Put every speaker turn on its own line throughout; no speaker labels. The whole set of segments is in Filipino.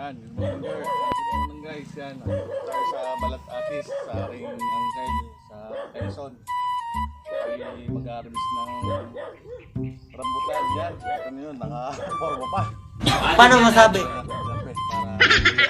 Yan, good morning, sir. Good morning guys. Yan, tayo sa Balat Atis, sa aking uncle sa Quezon. Ay mag-harvest ng rambutan yan. Ito na yun, naka-forma pa.
Paano masabi?
Para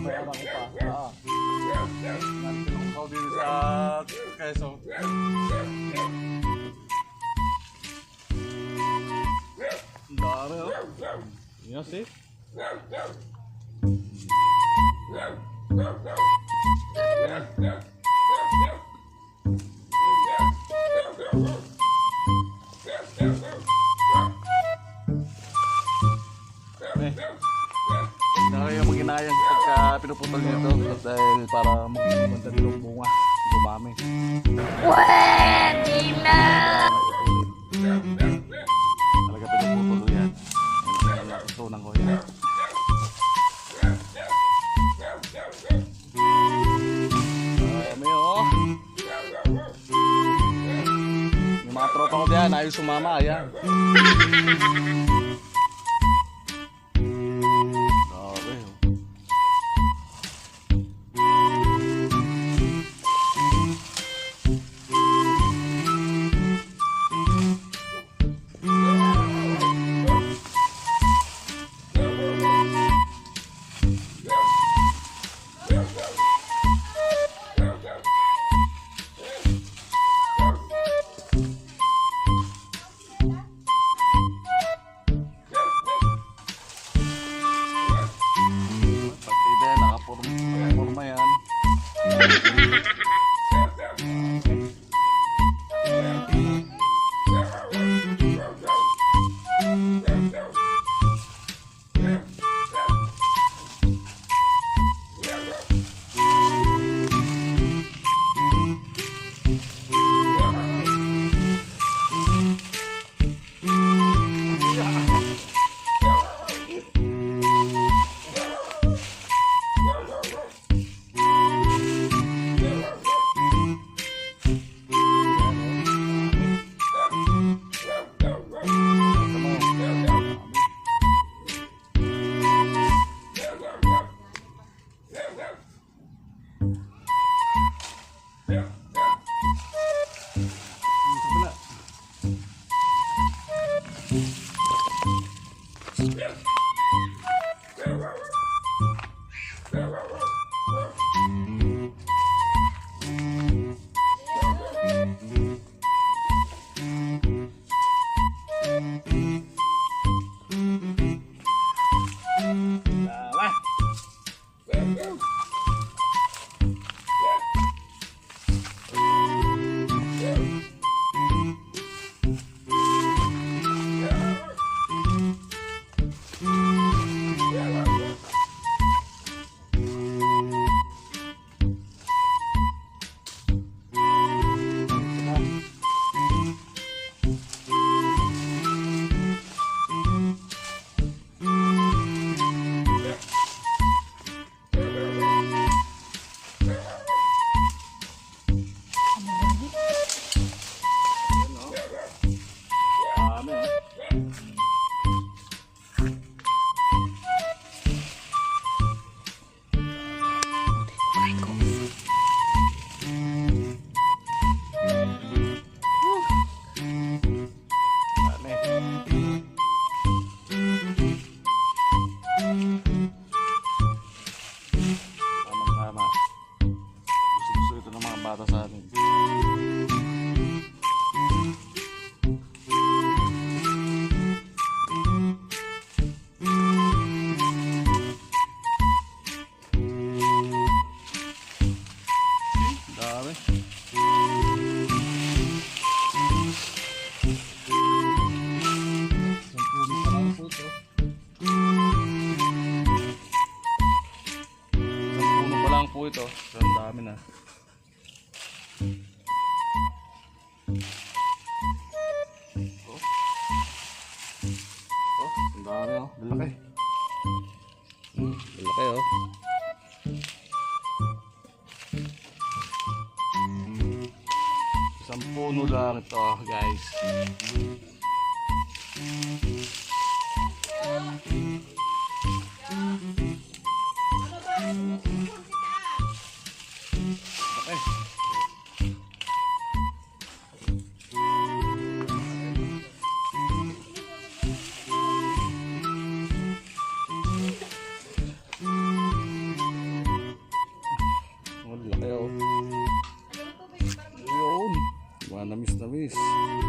Taga-video ni babayaran ko pa. Ah. Nandito ko dito sa Quezon. Dami oh. Yan see? Eh. Pinuputol nito dahil para maganda din ang bunga. Dumami.
Pwede na!
Talaga pinuputol yan. Yan, Natutunan ko yan. Yung mga tropa ko diyan, ayaw sumama, ayan. out. Thank you. Ito. Ang dami na. Oh. Oh, ang dami oh. Lalaki. Hmm, lalaki oh. Isang puno lang ito guys. Mga